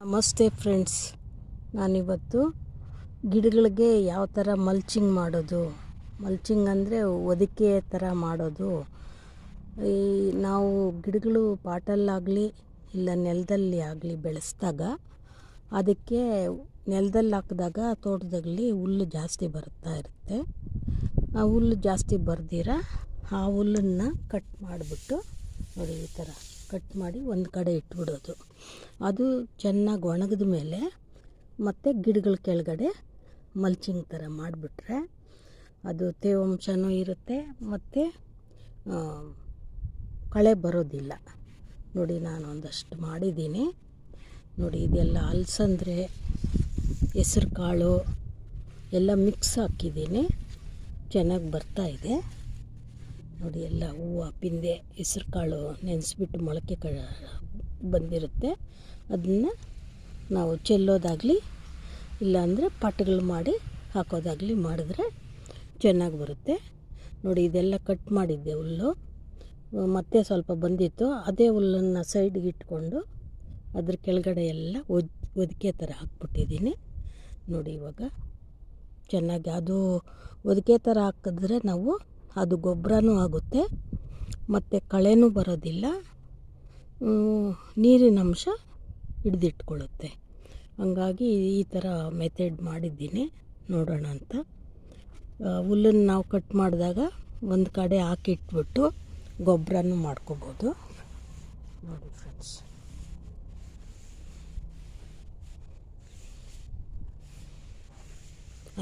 ನಮಸ್ತೆ ಫ್ರೆಂಡ್ಸ್. ನಾನಿವತ್ತು ಗಿಡಗಳಿಗೆ ಯಾವ ಥರ ಮಲ್ಚಿಂಗ್ ಮಾಡೋದು, ಮಲ್ಚಿಂಗ್ ಅಂದರೆ ಹೊದಿಕೆ ಥರ ಮಾಡೋದು. ಈ ನಾವು ಗಿಡಗಳು ಪಾಟಲ್ಲಾಗಲಿ ಇಲ್ಲ ನೆಲದಲ್ಲಿ ಆಗಲಿ ಬೆಳೆಸಿದಾಗ ಅದಕ್ಕೆ ನೆಲದಲ್ಲಿ ಹಾಕಿದಾಗ ತೋಟದಲ್ಲಿ ಹುಲ್ಲು ಜಾಸ್ತಿ ಬರ್ತಾ ಇರುತ್ತೆ. ಆ ಹುಲ್ಲು ಜಾಸ್ತಿ ಬರ್ದಿರ ಆ ಹುಲ್ಲನ್ನು ಕಟ್ ಮಾಡಿಬಿಟ್ಟು ನೋಡಿ ಈ ಥರ. ಕಟ್ ಮಾಡಿ ಒಂದು ಕಡೆ ಇಟ್ಬಿಡೋದು. ಅದು ಚೆನ್ನಾಗಿ ಒಣಗಿದ ಮೇಲೆ ಮತ್ತು ಗಿಡಗಳ ಕೆಳಗಡೆ ಮಲ್ಚಿಂಗ್ ಥರ ಮಾಡಿಬಿಟ್ರೆ ಅದು ತೇವಾಂಶನೂ ಇರುತ್ತೆ ಮತ್ತು ಕಳೆ ಬರೋದಿಲ್ಲ. ನೋಡಿ ನಾನು ಒಂದಷ್ಟು ಮಾಡಿದ್ದೀನಿ. ನೋಡಿ ಇದೆಲ್ಲ ಅಲಸಂದ್ರೆ ಹೆಸ್ರು ಕಾಳು ಎಲ್ಲ ಮಿಕ್ಸ್ ಹಾಕಿದ್ದೀನಿ. ಚೆನ್ನಾಗಿ ಬರ್ತಾ ಇದೆ. ನೋಡಿ ಎಲ್ಲ ಹೂವು, ಪಿಂದೆ ಹೆಸ್ರು ಕಾಳು ನೆನೆಸ್ಬಿಟ್ಟು ಮೊಳಕೆ ಕ ಬಂದಿರುತ್ತೆ. ಅದನ್ನು ನಾವು ಚೆಲ್ಲೋದಾಗಲಿ ಇಲ್ಲಾಂದರೆ ಪಟ್ಗಳು ಮಾಡಿ ಹಾಕೋದಾಗಲಿ ಮಾಡಿದ್ರೆ ಚೆನ್ನಾಗಿ ಬರುತ್ತೆ. ನೋಡಿ ಇದೆಲ್ಲ ಕಟ್ ಮಾಡಿದ್ದೆ ಹುಲ್ಲು. ಮತ್ತೆ ಸ್ವಲ್ಪ ಬಂದಿತ್ತು. ಅದೇ ಹುಲ್ಲನ್ನು ಸೈಡ್ಗೆ ಇಟ್ಕೊಂಡು ಅದ್ರ ಕೆಳಗಡೆ ಎಲ್ಲ ಒದ್, ಒದಿಕೆ ಥರ ಹಾಕ್ಬಿಟ್ಟಿದ್ದೀನಿ. ನೋಡಿ ಇವಾಗ ಚೆನ್ನಾಗಿ ಅದು ಹೊದಿಕೆ ಥರ ಹಾಕಿದ್ರೆ ನಾವು ಅದು ಗೊಬ್ಬರನೂ ಆಗುತ್ತೆ, ಮತ್ತು ಕಳೆನೂ ಬರೋದಿಲ್ಲ. ನೀರಿನ ಅಂಶ ಹಿಡಿದಿಟ್ಕೊಳ್ಳುತ್ತೆ. ಹಂಗಾಗಿ ಈ ಥರ ಮೆಥಡ್ ಮಾಡಿದ್ದೀನಿ, ನೋಡೋಣ ಅಂತ. ಹುಲ್ಲನ್ನು ನಾವು ಕಟ್ ಮಾಡಿದಾಗ ಒಂದು ಕಡೆ ಹಾಕಿಟ್ಬಿಟ್ಟು ಗೊಬ್ಬರನೂ ಮಾಡ್ಕೋಬೋದು. ನೋಡಿ ಫ್ರೆಂಡ್ಸ್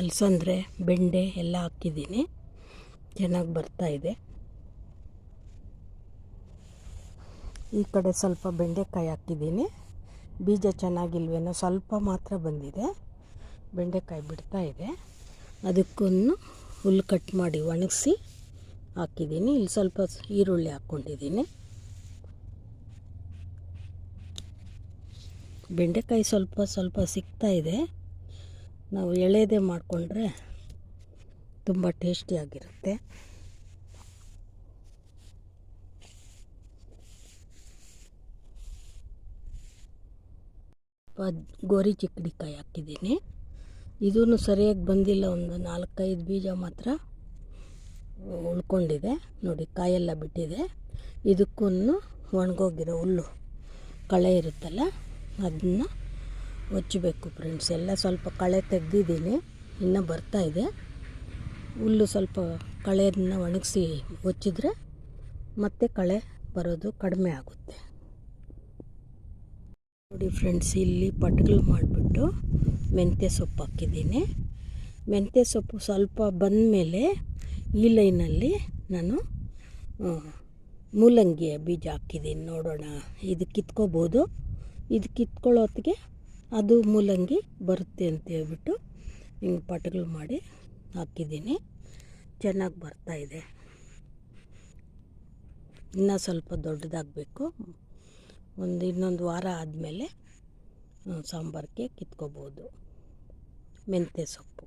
ಅಲಸಂದ್ರೆ ಬೆಂಡೆ ಎಲ್ಲ ಹಾಕಿದ್ದೀನಿ. ಚೆನ್ನಾಗಿ ಬರ್ತಾ ಇದೆ. ಈ ಕಡೆ ಸ್ವಲ್ಪ ಬೆಂಡೆಕಾಯಿ ಹಾಕಿದ್ದೀನಿ. ಬೀಜ ಚೆನ್ನಾಗಿಲ್ವೇನೋ ಸ್ವಲ್ಪ ಮಾತ್ರ ಬಂದಿದೆ. ಬೆಂಡೆಕಾಯಿ ಬಿಡ್ತಾ ಇದೆ. ಅದಕ್ಕೂ ಹುಲ್ಲು ಕಟ್ ಮಾಡಿ ಒಣಗಿಸಿ ಹಾಕಿದ್ದೀನಿ. ಇಲ್ಲಿ ಸ್ವಲ್ಪ ಈರುಳ್ಳಿ ಹಾಕ್ಕೊಂಡಿದ್ದೀನಿ. ಬೆಂಡೆಕಾಯಿ ಸ್ವಲ್ಪ ಸ್ವಲ್ಪ ಸಿಗ್ತಾ ಇದೆ. ನಾವು ಎಳೆದೇ ಮಾಡಿಕೊಂಡ್ರೆ ತುಂಬ ಟೇಸ್ಟಿಯಾಗಿರುತ್ತೆ ಗೋರಿ ಚಿಕ್ಕಡಿಕಾಯಿ ಹಾಕಿದ್ದೀನಿ. ಇದೂ ಸರಿಯಾಗಿ ಬಂದಿಲ್ಲ, ಒಂದು ನಾಲ್ಕೈದು ಬೀಜ ಮಾತ್ರ ಉಳ್ಕೊಂಡಿದೆ. ನೋಡಿ, ಕಾಯೆಲ್ಲ ಬಿಟ್ಟಿದೆ. ಇದಕ್ಕೂ ಒಣಗೋಗಿರೋ ಹುಲ್ಲು ಕಳೆ ಇರುತ್ತಲ್ಲ, ಅದನ್ನ ಹೊಚ್ಚಬೇಕು ಫ್ರೆಂಡ್ಸ್ ಎಲ್ಲ ಸ್ವಲ್ಪ ಕಳೆ ತೆಗೆದಿದ್ದೀನಿ. ಇನ್ನೂ ಬರ್ತಾಯಿದೆ ಹುಲ್ಲು ಸ್ವಲ್ಪ ಕಳೆಯನ್ನು ಒಣಗಿಸಿ ಹೊಚ್ಚಿದ್ರೆ ಮತ್ತೆ ಕಳೆ ಬರೋದು ಕಡಿಮೆ ಆಗುತ್ತೆ. ನೋಡಿ ಫ್ರೆಂಡ್ಸ್ ಇಲ್ಲಿ ಪಟ್ಗಳು ಮಾಡಿಬಿಟ್ಟು ಮೆಂತ್ಯ ಸೊಪ್ಪು ಹಾಕಿದ್ದೀನಿ. ಮೆಂತ್ಯ ಸೊಪ್ಪು ಸ್ವಲ್ಪ ಬಂದ ಮೇಲೆ ಈ ಲೈನಲ್ಲಿ ನಾನು ಮೂಲಂಗಿಯ ಬೀಜ ಹಾಕಿದ್ದೀನಿ. ನೋಡೋಣ, ಇದು ಕಿತ್ಕೋಬೋದು. ಇದು ಕಿತ್ಕೊಳ್ಳೋತ್ತಿಗೆ ಅದು ಮೂಲಂಗಿ ಬರುತ್ತೆ ಅಂತ ಹೇಳ್ಬಿಟ್ಟು ಹಿಂಗೆ ಪಟ್ಗಳು ಮಾಡಿ ಹಾಕಿದ್ದೀನಿ. ಚೆನ್ನಾಗಿ ಬರ್ತಾಯಿದೆ ಇನ್ನೂ ಸ್ವಲ್ಪ ದೊಡ್ಡದಾಗಬೇಕು. ಒಂದು ಇನ್ನೊಂದು ವಾರ ಆದಮೇಲೆ ಸಾಂಬಾರಿಗೆ ಕಿತ್ಕೋಬೋದು. ಮೆಂತ್ಯ ಸೊಪ್ಪು.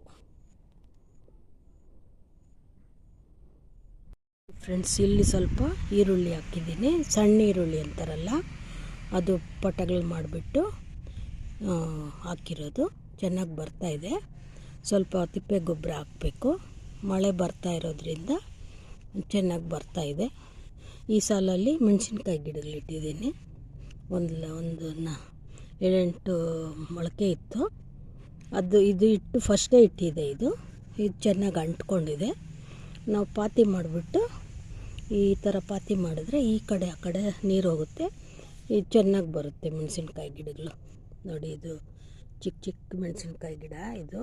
ಫ್ರೆಂಡ್ಸ್, ಇಲ್ಲಿ ಸ್ವಲ್ಪ ಈರುಳ್ಳಿ ಹಾಕಿದ್ದೀನಿ. ಸಣ್ಣ ಈರುಳ್ಳಿ ಅಂತಾರಲ್ಲ, ಅದು ಪಟಗಳು ಮಾಡಿಬಿಟ್ಟು ಹಾಕಿರೋದು. ಚೆನ್ನಾಗಿ ಬರ್ತಾಯಿದೆ ಸ್ವಲ್ಪ ತಿಪ್ಪೆ ಗೊಬ್ಬರ ಹಾಕಬೇಕು. ಮಳೆ ಬರ್ತಾ ಇರೋದ್ರಿಂದ ಚೆನ್ನಾಗಿ ಬರ್ತಾಯಿದೆ ಈ ಸಾಲಲ್ಲಿ ಮೆಣಸಿನ್ಕಾಯಿ ಗಿಡಗಳಿಟ್ಟಿದ್ದೀನಿ ಒಂದು ಒಂದು ಏಳೆಂಟು ಮೊಳಕೆ ಇತ್ತು. ಅದು ಇದು ಇಟ್ಟು ಫಸ್ಟೇ ಇಟ್ಟಿದೆ ಇದು. ಇದು ಚೆನ್ನಾಗಿ ಅಂಟ್ಕೊಂಡಿದೆ. ನಾವು ಪಾತಿ ಮಾಡಿಬಿಟ್ಟು ಈ ಥರ ಪಾತಿ ಮಾಡಿದ್ರೆ ಈ ಕಡೆ ಆ ಕಡೆ ನೀರು ಹೋಗುತ್ತೆ. ಇದು ಚೆನ್ನಾಗಿ ಬರುತ್ತೆ ಮೆಣಸಿನ್ಕಾಯಿ ಗಿಡಗಳು. ನೋಡಿ ಇದು ಚಿಕ್ಕ ಚಿಕ್ಕ ಮೆಣಸಿನ್ಕಾಯಿ ಗಿಡ ಇದು.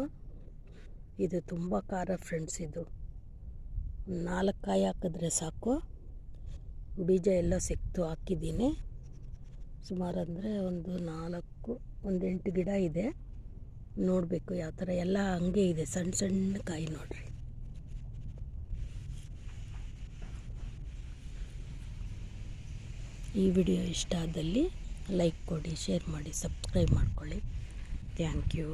ಇದು ತುಂಬ ಖಾರ ಫ್ರೆಂಡ್ಸ್ ಇದು. ನಾಲ್ಕು ಕಾಯಿ ಹಾಕಿದ್ರೆ ಸಾಕು. ಬೀಜ ಎಲ್ಲ ಸಿಕ್ತು ಹಾಕಿದ್ದೀನಿ. ಸುಮಾರು ಅಂದರೆ ಒಂದು ನಾಲ್ಕು, ಒಂದು ಎಂಟು ಗಿಡ ಇದೆ. ನೋಡಬೇಕು ಯಾವ ಥರ ಎಲ್ಲ ಹಂಗೆ ಇದೆ. ಸಣ್ಣ ಸಣ್ಣ ಕಾಯಿ ನೋಡಿರಿ. ಈ ವಿಡಿಯೋ ಇಷ್ಟ ಆದಲ್ಲಿ ಲೈಕ್ ಕೊಡಿ, ಶೇರ್ ಮಾಡಿ, ಸಬ್ಸ್ಕ್ರೈಬ್ ಮಾಡ್ಕೊಳ್ಳಿ. Thank you.